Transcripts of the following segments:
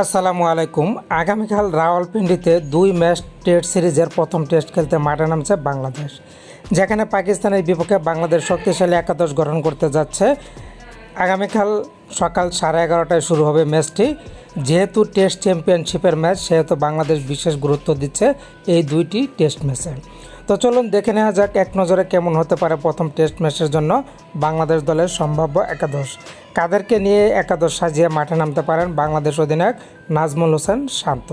আসসালামু আলাইকুম। আগামীকাল রাওয়ালপিন্ডিতে দুই ম্যাচ টেস্ট সিরিজের প্রথম টেস্ট খেলতে মাঠে নামছে বাংলাদেশ। যেখানে পাকিস্তানের বিপক্ষে বাংলাদেশ শক্তিশালী একাদশ গঠন করতে যাচ্ছে। আগামীকাল সকাল সাড়ে এগারোটায় শুরু হবে ম্যাচটি। যেহেতু টেস্ট চ্যাম্পিয়নশিপের ম্যাচ, সেহেতু বাংলাদেশ বিশেষ গুরুত্ব দিচ্ছে এই দুইটি টেস্ট ম্যাচে। তো চলুন দেখে নেওয়া যাক এক নজরে কেমন হতে পারে প্রথম টেস্ট ম্যাচের জন্য বাংলাদেশ দলের সম্ভাব্য একাদশ। কাদেরকে নিয়ে একাদশ সাজিয়ে মাঠে নামতে পারেন বাংলাদেশ অধিনায়ক নাজমুল হোসেন শান্ত।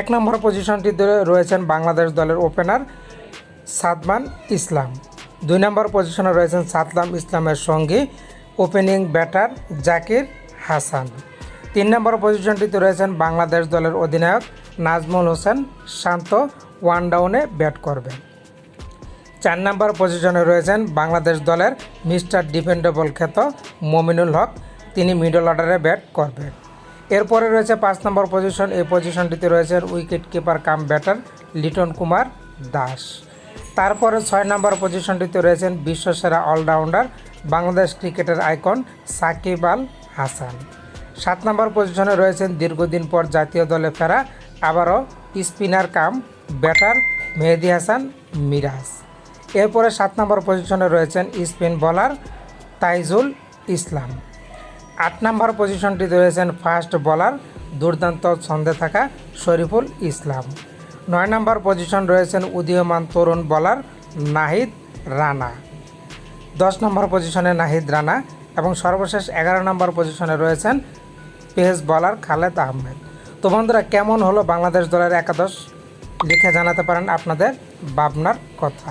এক নম্বর পজিশনটিতে রয়েছেন বাংলাদেশ দলের ওপেনার সাদমান ইসলাম। দুই নম্বর পজিশনে রয়েছেন সাতলাম ইসলামের সঙ্গে ওপেনিং ব্যাটার জাকির হাসান। তিন নম্বর পজিশনটিতে রয়েছেন বাংলাদেশ দলের অধিনায়ক নাজমুল হোসেন। শান্ত ওয়ান ডাউনে ব্যাট করবেন। চার নম্বর পজিশনে রয়েছেন বাংলাদেশ দলের মিস্টার ডিপেন্ডেবল খ্যাত মমিনুল হক। তিনি মিডল অর্ডারে ব্যাট করবেন। এরপরে রয়েছে পাঁচ নম্বর পজিশন। এই পজিশনটিতে রয়েছেন wicket keeper cum batter Litton Kumar Das. তারপরে ছয় নম্বর পজিশনটিতে রয়েছেন বিশ্বসেরা অলরাউন্ডার বাংলাদেশ ক্রিকেটের আইকন সাকিব আল হাসান। সাত নম্বর পজিশনে রয়েছেন দীর্ঘদিন পর জাতীয় দলে ফেরা, আবারও spinner cum batter Mehidy Hasan Miraz. এরপরে সাত নম্বর পজিশনে রয়েছেন স্পিন বোলার তাইজুল ইসলাম। আট নম্বর পজিশনটিতে রয়েছেন ফাস্ট বোলার দুর্দান্ত ছন্দে থাকা শরীফুল ইসলাম। নয় নম্বর পজিশন রয়েছেন উদীয়মান তরুণ বোলার নাহিদ রানা। দশ নম্বর পজিশনে নাহিদ রানা এবং সর্বশেষ এগারো নম্বর পজিশনে রয়েছেন পেস বলার খালেদ আহমেদ। তো বন্ধুরা, কেমন হলো বাংলাদেশ দলের একাদশ? লিখে জানাতে পারেন আপনাদের ভাবনার কথা।